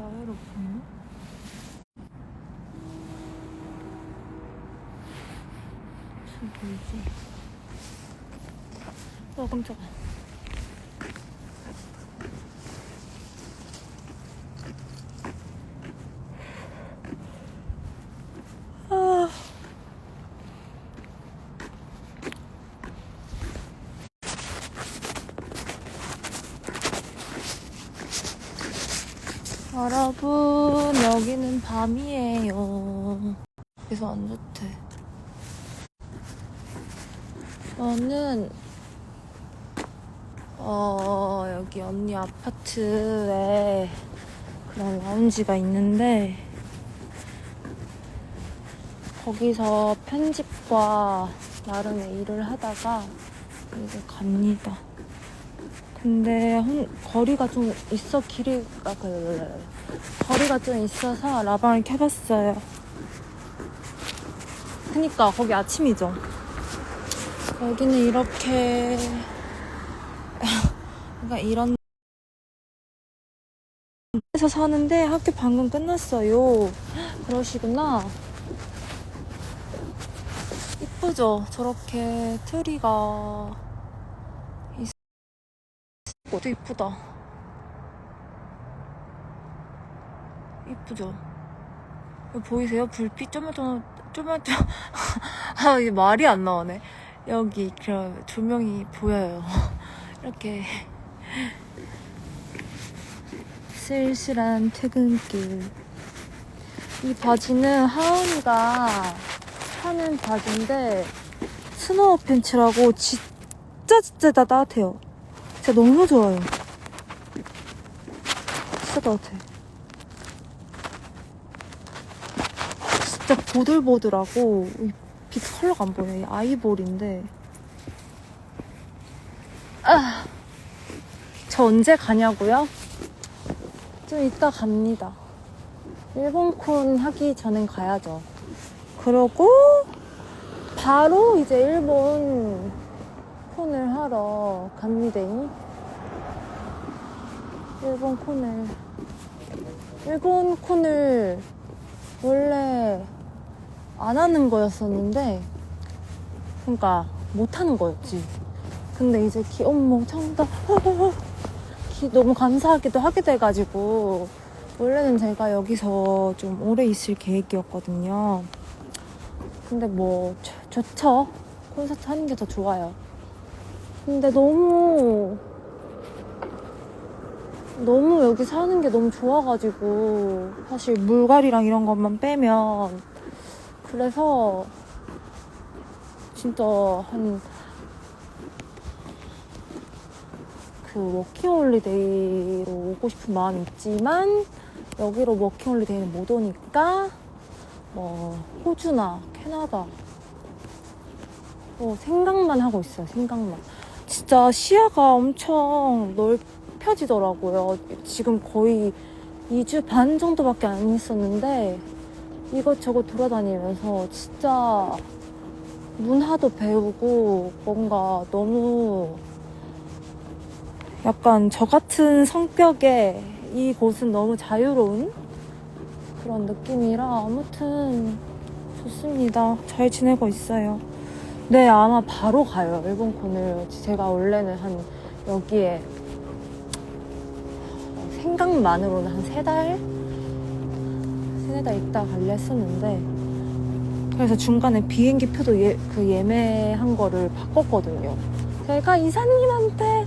야외로 보이나? 지금 보이지? 어 깜짝아 아 여러분 여기는 밤이에요 그래서 안 좋대 저는 어 여기 언니 아파트에 그런 라운지가 있는데 거기서 편집과 나름의 일을 하다가 이제 갑니다. 근데 혼- 거리가 좀 있어 길이 아, 그, 거리가 좀 있어서 라방을 켜봤어요. 그니까 거기 아침이죠. 여기는 이렇게 그러니까 이런 에서 사는데 학교 방금 끝났어요. 그러시구나. 이쁘죠? 저렇게 트리가 있... 것도 이쁘다. 이쁘죠? 보이세요? 불빛 좀만 더, 좀만 더. 아, 이게 말이 안 나오네. 여기 그 조명이 보여요. 이렇게 쓸쓸한 퇴근길. 이 바지는 하은이가 사는 바지인데 스노우 팬츠라고 진짜 진짜 다 따뜻해요. 진짜 너무 좋아요. 진짜 따뜻해. 진짜 보들보들하고 이빛 컬러가 안 보여요. 이 아이보리인데 아, 저 언제 가냐고요? 좀 이따 갑니다. 일본 콘 하기 전엔 가야죠. 그러고 바로 이제 일본 콘을 하러 갑니다. 일본 콘을 일본 콘을 원래 안 하는 거였었는데 그러니까 못 하는 거였지. 근데 이제 기 어머 참다 기 너무 감사하게도 하게 돼가지고 원래는 제가 여기서 좀 오래 있을 계획이었거든요. 근데 뭐 좋- 좋죠. 콘서트 하는 게 더 좋아요. 근데 너무 너무 여기 사는 게 너무 좋아가지고 사실 물갈이랑 이런 것만 빼면 그래서 진짜 한 그 워킹홀리데이로 오고 싶은 마음이 있지만 여기로 워킹홀리데이는 못 오니까 뭐 호주나 캐나다 뭐 생각만 하고 있어요 생각만 진짜 시야가 엄청 넓혀지더라고요 지금 거의 2주 반 정도밖에 안 있었는데 이것저것 돌아다니면서 진짜 문화도 배우고 뭔가 너무 약간 저 같은 성격에 이곳은 너무 자유로운 그런 느낌이라 아무튼 좋습니다. 잘 지내고 있어요. 네, 아마 바로 가요. 일본 콘을. 제가 원래는 한 여기에 생각만으로는 한 세 달? 세네 달 있다 갈려 했었는데 그래서 중간에 비행기 표도 예, 그 예매한 거를 바꿨거든요. 제가 이사님한테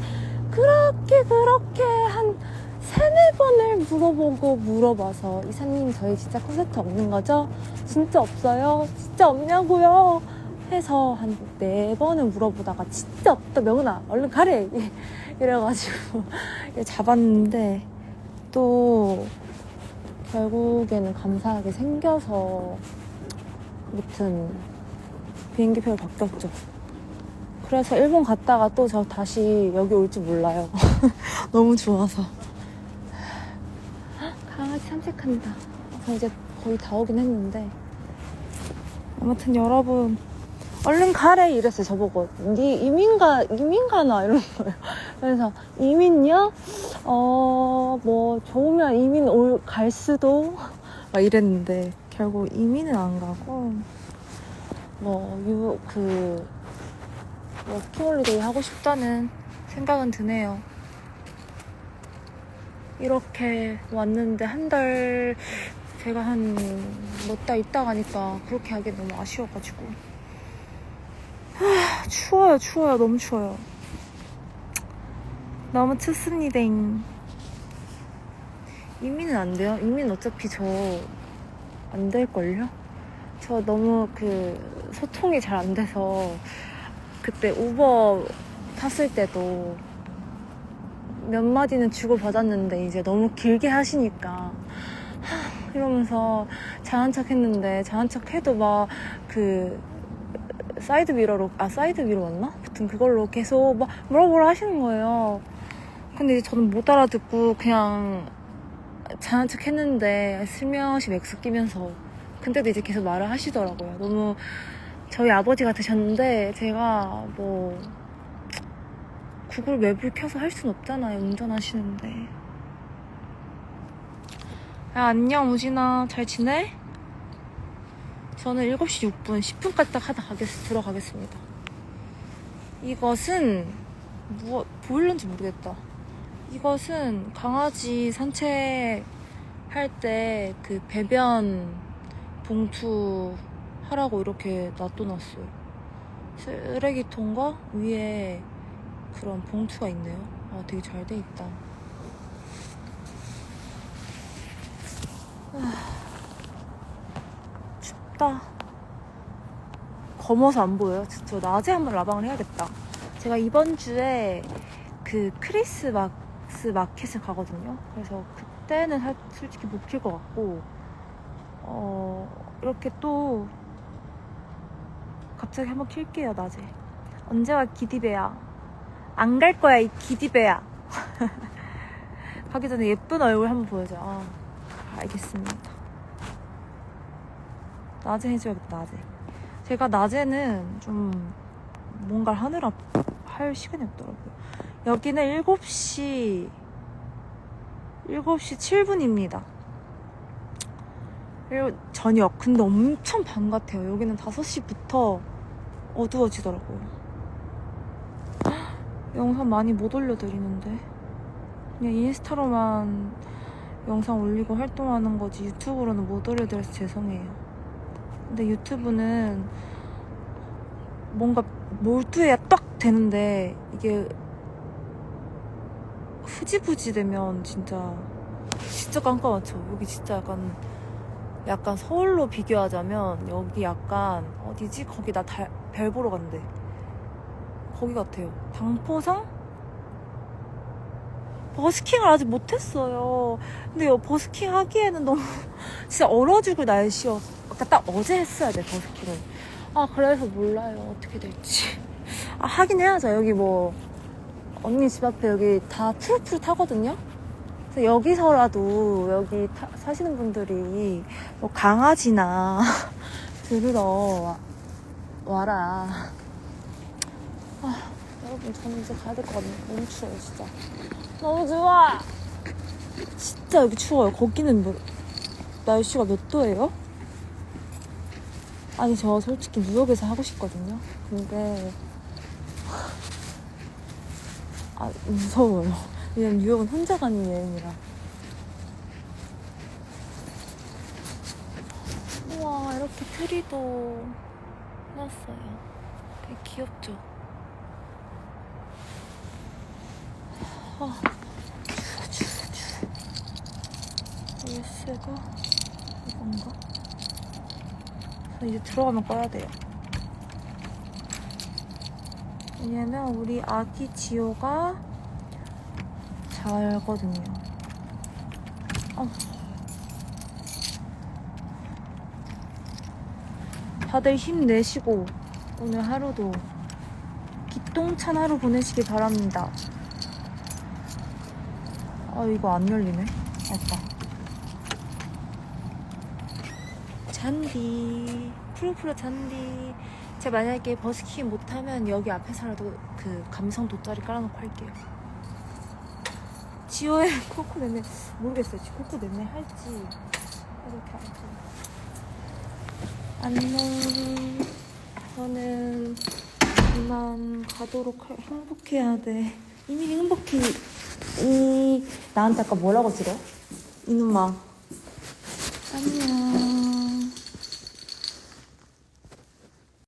그렇게 그렇게 한 세네 번을 물어보고 물어봐서 이사님 저희 진짜 콘서트 없는 거죠? 진짜 없어요? 진짜 없냐고요? 해서 한 네 번을 물어보다가 진짜 없다 명은아 얼른 가래 이래가지고 잡았는데 또 결국에는 감사하게 생겨서 아무튼 비행기표가 바뀌었죠. 그래서 일본 갔다가 또 저 다시 여기 올 줄 몰라요. 너무 좋아서. 강아지 산책한다. 저 이제 거의 다 오긴 했는데. 아무튼 여러분 얼른 가래 이랬어요 저보고 니 이민 가 이민 가나 이런 거예요. 그래서 이민요? 어, 뭐, 좋으면 이민 올, 갈 수도? 막 이랬는데, 결국 이민은 안 가고, 뭐, 유, 그, 워킹홀리데이 하고 싶다는 생각은 드네요. 이렇게 왔는데 한 달, 제가 한 몇 달 있다 가니까 그렇게 하기 너무 아쉬워가지고. 하, 추워요, 추워요. 너무 추워요. 너무 춥습니다. 이민은 안 돼요? 이민 어차피 저 안 될걸요? 저 너무 그 소통이 잘 안 돼서 그때 우버 탔을 때도 몇 마디는 주고받았는데 이제 너무 길게 하시니까 하, 이러면서 잘한 척 했는데 잘한 척 해도 막 그 사이드 미러로 아 사이드 미러 맞나? 아무튼 그걸로 계속 막 뭐라 뭐라 하시는 거예요. 근데 이제 저는 못 알아듣고 그냥 잘한 척 했는데 슬며시 맥스 끼면서 근데도 이제 계속 말을 하시더라고요. 너무 저희 아버지 같으셨는데 제가 뭐 구글 맵을 켜서 할 순 없잖아요. 운전하시는데. 야, 안녕, 우진아. 잘 지내? 저는 7시 6분, 10분까지 딱 하다 가겠, 들어가겠습니다. 이것은, 뭐, 보일런지 모르겠다. 이것은 강아지 산책할 때 그 배변 봉투 하라고 이렇게 놔둬놨어요. 쓰레기통과 위에 그런 봉투가 있네요. 아, 되게 잘 돼 있다. 아, 춥다. 검어서 안 보여요. 저 낮에 한번 라방을 해야겠다. 제가 이번 주에 그 크리스마스 마켓을 가거든요. 그래서 그때는 살- 솔직히 못 킬 것 같고, 어, 이렇게 또 갑자기 한번 킬게요, 낮에. 언제 와 기디베야. 안 갈 거야, 이 기디베야. 가기 전에 예쁜 얼굴 한번 보여줘. 아, 알겠습니다. 낮에 해줘야겠다, 낮에. 제가 낮에는 좀 뭔가를 하느라 할 시간이 없더라고요. 여기는 7시, 7시 7분입니다. 저녁. 근데 엄청 밤 같아요. 여기는 5시부터 어두워지더라고요. 영상 많이 못 올려드리는데. 그냥 인스타로만 영상 올리고 활동하는 거지 유튜브로는 못 올려드려서 죄송해요. 근데 유튜브는 뭔가 몰두해야 딱 되는데 이게 흐지부지 되면 진짜 진짜 깜깜하죠. 여기 진짜 약간 약간 서울로 비교하자면 여기 약간 어디지? 거기 나별 보러 간대. 거기 같아요. 당포성? 버스킹을 아직 못했어요. 근데 요 버스킹 하기에는 너무 진짜 얼어 죽을 날씨였어. 그러니까 딱 어제 했어야 돼 버스킹을. 아 그래서 몰라요 어떻게 될지. 아 하긴 해야죠. 여기 뭐 언니 집 앞에 여기 다 푸릇푸릇하거든요. 그래서 여기서라도 여기 타- 사시는 분들이 뭐 강아지나 들으러 와- 와라. 아, 여러분 저는 이제 가야 될 것 같네요. 너무 추워요 진짜. 너무 좋아. 진짜 여기 추워요. 거기는 뭐 날씨가 몇 도예요? 아니 저 솔직히 뉴욕에서 하고 싶거든요. 근데 아 무서워요. 왜냐면 뉴욕은 혼자 가는 여행이라. 우와 이렇게 트리도 해놨어요. 되게 귀엽죠? 아 추워 추워 추워. OS가 이건가? 이제 들어가면 꺼야 돼요. 왜냐면 우리 아기 지호가 자거든요. 어. 다들 힘내시고 오늘 하루도 기똥찬 하루 보내시길 바랍니다. 아 이거 안 열리네. 아빠. 잔디. 푸르푸르 잔디. 제가 만약에 버스킹 못하면 여기 앞에서라도 그 감성 돗자리 깔아놓고 할게요. 지호의 코코 냄새 모르겠어요. 코코 냄새 할지. 이렇게 할지 안녕. 저는 그만 가도록 할, 행복해야 돼. 이미 행복해. 이 나한테 아까 뭐라고 들어? 이놈아. 안녕.